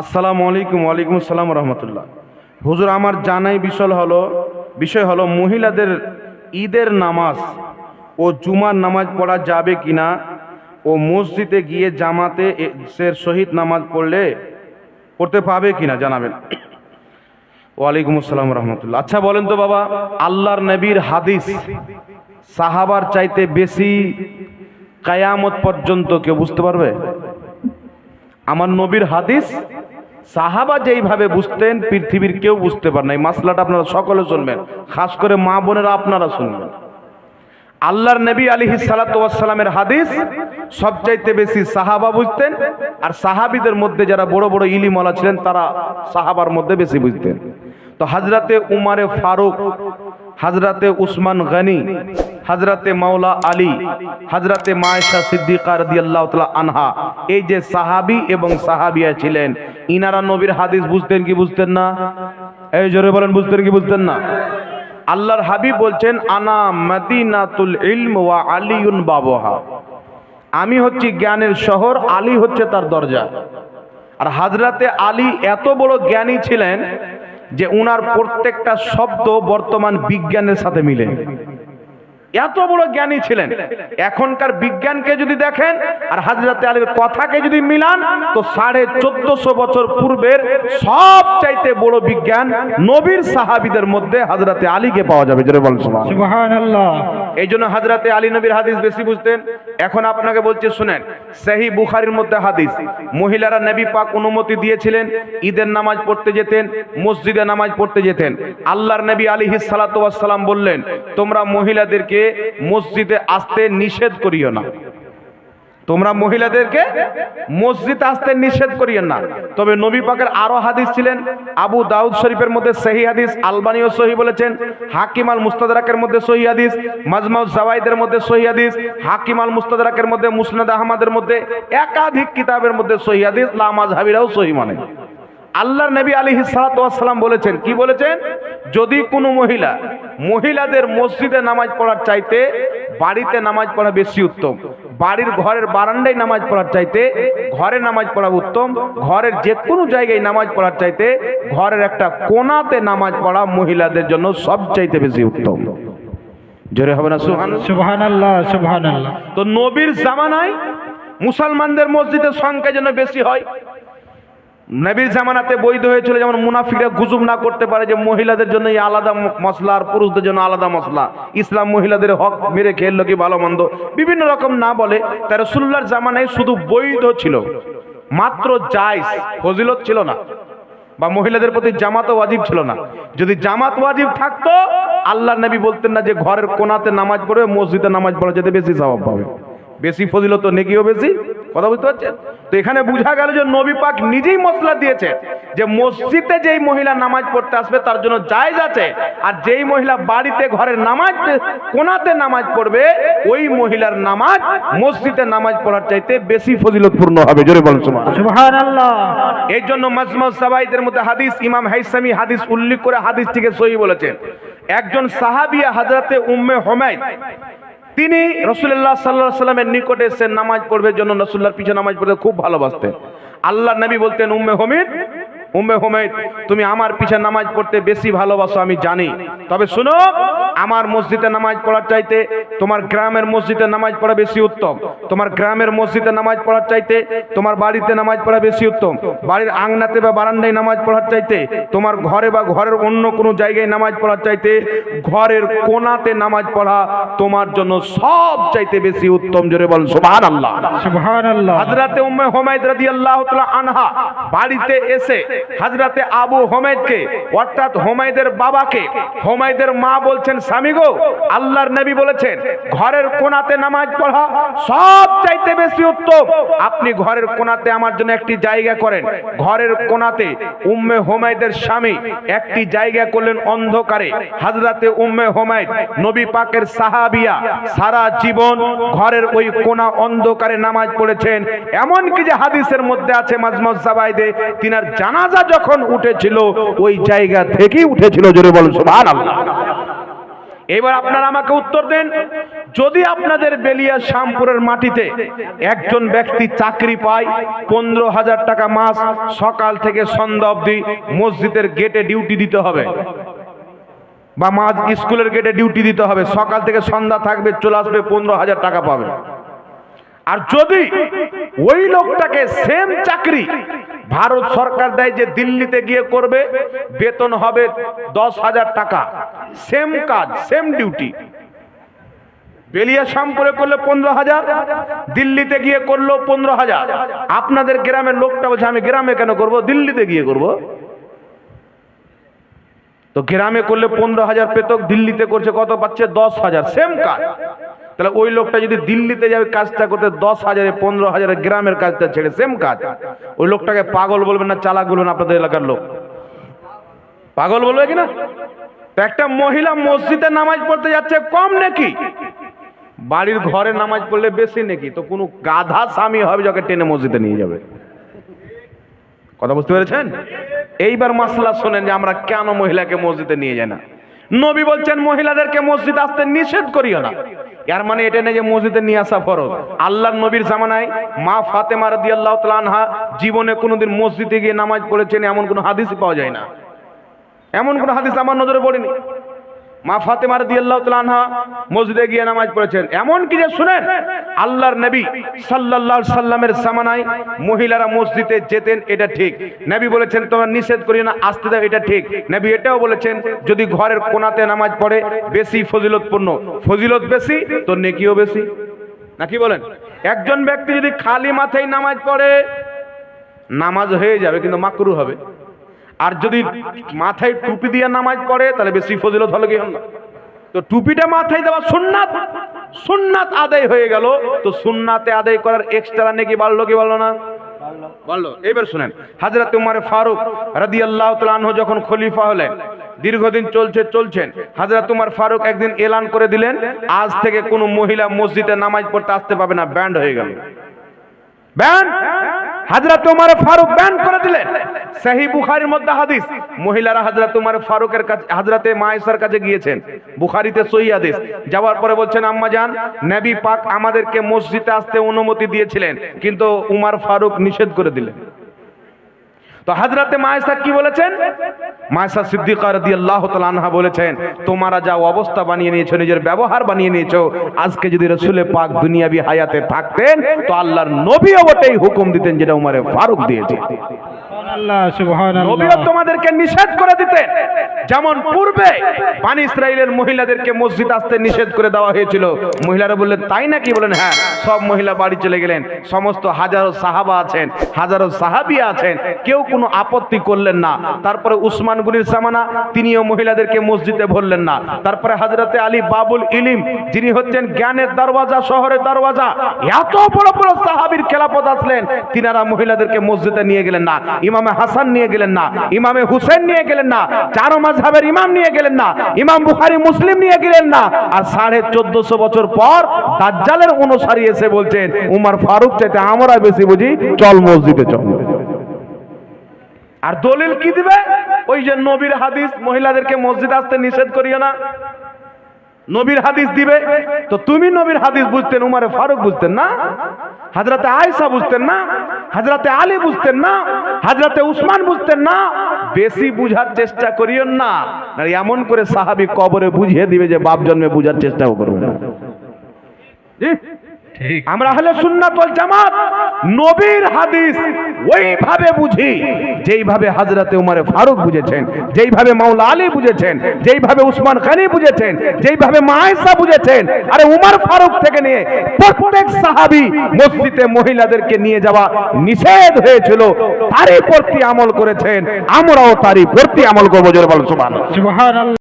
আসসালামু আলাইকুম, ওয়ালাইকুম আসসালাম রহমতুল্লাহ। হুজুর, আমার জানাই বিষয় হলো বিষয় হলো মহিলাদের ঈদের নামাজ ও জুমার নামাজ পড়া যাবে কিনা ও মসজিদে গিয়ে জামাতে সের শহীদ নামাজ পড়লে পড়তে পাবে কিনা জানাবেন। ওয়ালাইকুম আসসালাম রহমতুল্লাহ। আচ্ছা বলেন তো বাবা, আল্লাহর নবীর হাদিস সাহাবার চাইতে বেশি কায়ামত পর্যন্ত কেউ বুঝতে পারবে? আমার নবীর হাদিস সাহাবা যেইভাবে বুঝতেন, পৃথিবীর কেউ বুঝতে পারে না। এই মাসলাটা আপনারা সকলে শুনবেন, খাস করে মা বোনেরা আপনারা শুনবেন। আল্লাহর নবী আলী সালাতামের হাদিস সবচাইতে বেশি সাহাবা বুঝতেন, আর সাহাবিদের মধ্যে যারা বড় বড় ইলিমলা ছিলেন, তারা সাহাবার মধ্যে বেশি বুঝতেন। তো হাজরাতে উমারে ফারুক, হাজরাতে উসমান গনি হাজরাতে মাওলা আলী হাজরাতে মায়েশা সিদ্দিকা রাদিয়াল্লাহু তাআলা আনহা, এই যে সাহাবী এবং সাহাবিয়া ছিলেন, ইনারা নবীর হাদিস বুঝতেন কি বুঝতেন না? এই জোরে বলেন, বুঝতেন কি বুঝতেন না? আল্লাহর হাবিব বলছেন, আনা মদিনাতুল ইলম ওয়া আলিউন বাবহা। আমি হচ্ছি জ্ঞানের শহর, আলী হচ্ছে তার দরজা। আর হাজরাতে আলী এত বড় জ্ঞানী ছিলেন যে উনার প্রত্যেকটা শব্দ বর্তমান বিজ্ঞানের সাথে মিলে। এত বড় জ্ঞানী ছিলেন। এখনকার বিজ্ঞানকে যদি দেখেন আর হাজরাতে আলীর কথাকে যদি মিলান তো সাড়ে চোদ্দশো বছর পূর্বের সব চাইতে বড় বিজ্ঞান নবীর সাহাবিদের মধ্যে হাজরাতে আলীকে পাওয়া যাবে সুবহানাল্লাহ। সুবহানাল্লাহ। এই জন্য হাজরাতে আলী নবীর হাদিস বেশি বুঝতেন। এখন আপনাকে বলছে শুনেন সেহি বুখারির মধ্যে হাদিস। মহিলারা নবী পাক অনুমতি দিয়েছিলেন ঈদের নামাজ পড়তে যেতেন মসজিদে নামাজ পড়তে যেতেন। আল্লাহর নবী আলী সালাম বললেন তোমরা মহিলাদেরকে মসজিদে আসতে নিষেধ করিও না। তোমরা মহিলাদেরকে মসজিদ আসতে নিষেধ করিয়েন না। তবে নবী পাকের আরও হাদিস ছিলেন, আবু দাউদ শরীফের মধ্যে সহি হাদিস, আলবানিও সহি বলেছেন, হাকিম আল মুস্তাদরাকের মধ্যে সহি হাদিস মাজমাউজ জাওয়াইদের মধ্যে সহি হাদিস, হাকিম আল মুস্তাদরাকের মধ্যে মুসনাদ আহমদের মধ্যে একাধিক কিতাবের মধ্যে সহি হাদিস লামাজ হাবিরাও সহি মানে। আল্লাহর নবী আলী সালাম বলেছেন, কি বলেছেন? যদি কোনো মহিলা মহিলাদের মসজিদে নামাজ পড়ার চাইতে বাড়িতে নামাজ পড়া বেশি উত্তম। বাড়ির ঘরের বারান্দায় নামাজ পড়ার চাইতে ঘরে নামাজ পড়া উত্তম। ঘরের যে কোনো জায়গায় নামাজ পড়ার চাইতে ঘরের একটা কোনাতে নামাজ পড়া মহিলাদের জন্য সবচাইতে বেশি উত্তম। জোরে হবে না সুহান সুবহানাল্লাহ। তো নবীর জামানায় মুসলমানদের মসজিদের সংখ্যা যেন বেশি হয় নবীর জামানাতে বৈধ হয়েছিল যেমন মুনাফিকরা গুজব না করতে পারে যে মহিলাদের জন্য আলাদা মশলা আর পুরুষদের জন্য আলাদা মশলা। ইসলাম মহিলাদের হক মেরে খেললো কি ভালো মন্দ। বিভিন্ন রকম না বলে তার রসুল্লার জামানায় শুধু বৈধ ছিল। মাত্র জায়জ ফজিলত ছিল না। বা মহিলাদের প্রতি জামাত ওয়াজিব ছিল না। যদি জামাত ওয়াজিব থাকতো, আল্লাহ নবী বলতেন না যে ঘরের কোনাতে নামাজ পড়বে মসজিদে নামাজ পড়া যেতে বেশি স্বভাব পাবে। বেশি ফজিলত নেকিও বেশি। কথা বুঝতে পারছেন? তো এখানে বোঝা গেল যে নবী পাক নিজেই মশলা দিয়েছে যে মসজিদে যেই মহিলা নামাজ পড়তে আসবে তার জন্য জায়েজ আছে আর যেই মহিলা বাড়িতে ঘরের নামাজ কোনাতে নামাজ পড়বে ওই মহিলার নামাজ মসজিদে নামাজ পড়ার চাইতে বেশি ফজিলতপূর্ণ হবে। জোরে বলুন সুবহানাল্লাহ। সুবহানাল্লাহ। এই জন্য মাজমাউ সাবাইদের মধ্যে হাদিস ইমাম হাইসামি হাদিস উল্লেখ করে হাদিসটিকে সহি বলেছেন। একজন সাহাবিয়া হাজরাতে উম্মে হোমাইদ তিনি রসুল্লাহ সাল্লাহ সাল্লামের নিকটে এসে নামাজ পড়বে জন্য রসুল্লাহর পিছনে নামাজ পড়তে খুব ভালোবাসতেন। আল্লাহ নবী বলতেন, উম্মে হমিদ উম্মে হোমেদ তুমি আমার পিছনে নামাজ পড়তে বেশি ভালোবাসো, আমি জানি। তবে শুনো আমার মসজিদে নামাজ পড়ার চাইতে তোমার গ্রামের মসজিদে নামাজ পড়া বেশি উত্তম। তোমার গ্রামের মসজিদে নামাজ পড়ার চাইতে তোমার বাড়িতে নামাজ পড়া বেশি উত্তম। বাড়ির আংনাতে বা বারান্দায় নামাজ পড়ার চাইতে তোমার ঘরে বা ঘরের অন্য কোনো জায়গায় নামাজ পড়ার চাইতে ঘরের কোনাতে নামাজ পড়া তোমার জন্য সব চাইতে বেশি উত্তম। জোরে বল সুবহানাল্লাহ। সুবহানাল্লাহ। হাজরাতে উম্মে হোমাইদ রাদিয়াল্লাহু তাআলা আনহা বাড়িতে এসে হাজরাতে আবু হোমাইদকে অর্থাৎ হোমাইদের বাবাকে হোমাইদের মা বলছেন স্বামী গো, আল্লাহর নবী বলেছেন, ঘরের কোনাতে নামাজ পড়া সব চাইতে বেশি উত্তম। আপনি ঘরের কোনাতে আমার জন্য একটি জায়গা করেন। ঘরের কোনাতে উম্মে হোমাইদের স্বামী একটি জায়গা করলেন অন্ধকারে। হাজরাতে উম্মে হোমাইদ নবী পাকের সাহাবিয়া সারা জীবন ঘরের ওই কোনা অন্ধকারে নামাজ পড়েছেন। এমন কি যে হাদিসের মধ্যে আছে মাজমজ সাবাইদে তিনার জানাজা যখন উঠেছিল, ওই জায়গা থেকেই উঠেছিল, জোরে বলুন, সুবহানাল্লাহ। এবার আপনারা আমাকে উত্তর দেন। যদি আপনাদের বেলিয়া শ্যামপুরের মাটিতে একজন ব্যক্তি চাকরি পায়, পনেরো হাজার টাকা মাস, সকাল থেকে সন্ধ্যা অবধি মসজিদের গেটে ডিউটি দিতে হবে। বা মা স্কুলের গেটে ডিউটি দিতে হবে, সকাল থেকে সন্ধ্যা থাকবে, চলে আসবে, পনেরো হাজার টাকা পাবে। আর যদি ওই লোকটাকে সেম চাকরি ভারত সরকার দেয় যে দিল্লিতে গিয়ে করবে, বেতন হবে দশ হাজার টাকা। সেম কাজ সেম ডিউটি বেলিয়া শ্যামপুরে করলে পনেরো হাজার, দিল্লিতে গিয়ে করল পনেরো হাজার। আপনাদের গ্রামের লোকটা বলছে, আমি গ্রামে কেন করব? দিল্লিতে গিয়ে করব? তো গ্রামে করলে পনেরো হাজার পেত দিল্লিতে করছে কত পাচ্ছে? দশ হাজার। সেম কাজ। তাহলে ওই লোকটা যদি দিল্লিতে যাবে, কাজটা করতে দশ হাজারে, পনেরো হাজারে গ্রামের কাজটা ছেড়ে সেম কাজ। ওই লোকটাকে পাগল বলবেন না, চালাক বলবেন আপনাদের এলাকার লোক। পাগল বলবে কি না? তো একটা মহিলা মসজিদে নামাজ পড়তে যাচ্ছে কম নাকি? বাড়ির ঘরে নামাজ পড়লে বেশি নাকি? তো কোনো গাধা স্বামী হবে যাকে টেনে মসজিদে নিয়ে যাবে। কথা বুঝতে পেরেছেন? এইবার মাসলা শোনেন যে আমরা কেন মহিলাকে মসজিদে নিয়ে যাই না? নবী বলছেন, মহিলাদেরকে মসজিদ আসতে নিষেধ করিও না। এর মানে এটা নেই যে মসজিদে নিয়ে আসা ফরজ। আল্লাহর নবীর জামানায় মা ফাতেমা রাদিয়াল্লাহু তাআলা আনহা জীবনে কোনোদিন মসজিদে গিয়ে নামাজ পড়েছেন এমন কোনো হাদিসই পাওয়া যায় না। এমন কোনো হাদিস আমার নজরে পড়েনি। মা ফাতেমা রাদিয়াল্লাহু তাআলা আনহা মসজিদে গিয়ে নামাজ পড়েছেন। এমন কি যে শুনেন? আল্লাহর নবী সাল্লাল্লাহু সাল্লামের সামানায় মহিলারা মসজিদে যেতেন, এটা ঠিক। নবী বলেছেন, তোমরা নিষেধ করি না, আসতে দাও, এটা ঠিক। নবী এটাও বলেছেন, যদি ঘরের কোণাতে নামাজ পড়ে, বেশি ফজিলতপূর্ণ। ফজিলত বেশি, তো নেকিও বেশি। নাকি বলেন? একজন ব্যক্তি যদি খালি মাথায় নামাজ পড়ে, নামাজ হয়ে যাবে, কিন্তু মাকরু হবে। আর যদি মাথায় টুপি দিয়ে নামাজ পড়ে, তাহলে বেশি ফজিলত হলো কি? হল তো টুপিটা মাথায় দেওয়া সুন্নাত। সুন্নাত আদায় হয়ে গেল। তো সুন্নাতে আদায় করার এক্সট্রা নাকি বাড়লো কি বাড়লো না? বাড়লো। এবার শুনেন, হাজরত উমার ফারুক রাদিয়াল্লাহু তাআলা আনহু যখন খলিফা হলেন, দীর্ঘদিন চলছে, চলছেন, হাজরত উমার ফারুক একদিন এলান করে দিলেন, আজ থেকে কোনো মহিলা মসজিদে নামাজ পড়তে আসতে পাবে না, ব্যান্ড হয়ে গেল। ব্যান হাজরত তোমার ফারুক ব্যান করে দিলেন। সেই বুখারির মধ্যে হাদিস, মহিলারা হাজরত তোমার ফারুকের কাছে হাজরাতে মায়েশার কাছে গিয়েছেন। বুখারিতে সহি হাদিস, যাওয়ার পরে বলছেন, আম্মা যান নবী পাক আমাদেরকে মসজিদে আসতে অনুমতি দিয়েছিলেন, কিন্তু উমার ফারুক নিষেধ করে দিলেন। তো হাজরাতে মায়েশা কি বলেছেন? মায়েশা সিদ্দিকা রাদিয়াল্লাহু তাআলা আনহা বলেছেন তোমরা যা অবস্থা বানিয়ে নিয়েছো নিজের ব্যবহার বানিয়ে নিয়েছো আজকে যদি রসুলে পাক দুনিয়াবি হায়াতে থাকতেন তো আল্লাহর নবীও বটেই হুকুম দিতেন যেটা উমারে ফারুক দিয়েছে। নবীও তোমাদেরকে নিষেধ করে দিতেন। যেমন পূর্বে পানি ইসরায়েলের মহিলাদেরকে মসজিদ আসতে নিষেধ করে দেওয়া হয়েছিল। মহিলারা বললেন তাই নাকি? বলেন হ্যাঁ সব মহিলা বাড়ি চলে গেলেন। সমস্ত হাজারো সাহাবা আছেন হাজারো সাহাবি আছেন। কেউ কোনো আপত্তি করলেন না। তারপরে উসমান গুলির সামানা তিনিও মহিলাদেরকে মসজিদে ভরলেন না। তারপরে হাজরতে আলী বাবুল ইলিম, যিনি হচ্ছেন জ্ঞানের দরওয়াজা, শহরের দরওয়াজা, এত বড় বড় সাহাবীর খেলাপথ আসলেন, তিনারা মহিলাদেরকে মসজিদে নিয়ে গেলেন না, ইমামে হাসান নিয়ে গেলেন না, ইমামে হুসেন নিয়ে গেলেন না, চারো মাঝহাবের ইমাম নিয়ে গেলেন না, ইমাম বুখারি, মুসলিম নিয়ে গেলেন না, আর সাড়ে চোদ্দশো বছর পর দাজ্জালের অনুসারী এসে বলছেন, উমার ফারুক চাইতে আমরা বেশি বুঝি, চল মসজিদে চল। আর দলিল কি দিবে? ওই যে নবীর হাদিস, মহিলাদেরকে মসজিদ আসতে নিষেধ করিও না। নবীর হাদিস দিবে, তো তুমি নবীর হাদিস বুঝতেন, উমারে ফারুক বুঝতেন না, হাজরাতে আয়সা বুঝতেন না, হাজরাতে আলী বুঝতেন না, হাজরাতে উসমান বুঝতেন না, বেশি বুঝার চেষ্টা করিও না। আর এমন করে সাহাবি কবরে বুঝিয়ে দিবে যে বাপ জন্মে বুঝার চেষ্টাও করবে না। আমরা হলে সুন্নাত জামাত নবীর হাদিস ওইভাবে বুঝি যেইভাবে হাজরাতে উমারে ফারুক বুঝেছেন যেইভাবে মাওলা আলী বুঝেছেন যেইভাবে উসমান খানি বুঝেছেন যেইভাবে মায়েশা বুঝেছেন আরে উমার ফারুক থেকে নিয়ে প্রত্যেক সাহাবী মসজিদে মহিলাদেরকে নিয়ে যাওয়া নিষেধ হয়েছিল তারই প্রতি আমল করেছেন আমরাও তারই প্রতি আমল করব জোরে বলো সুবহানাল্লাহ। সুবহান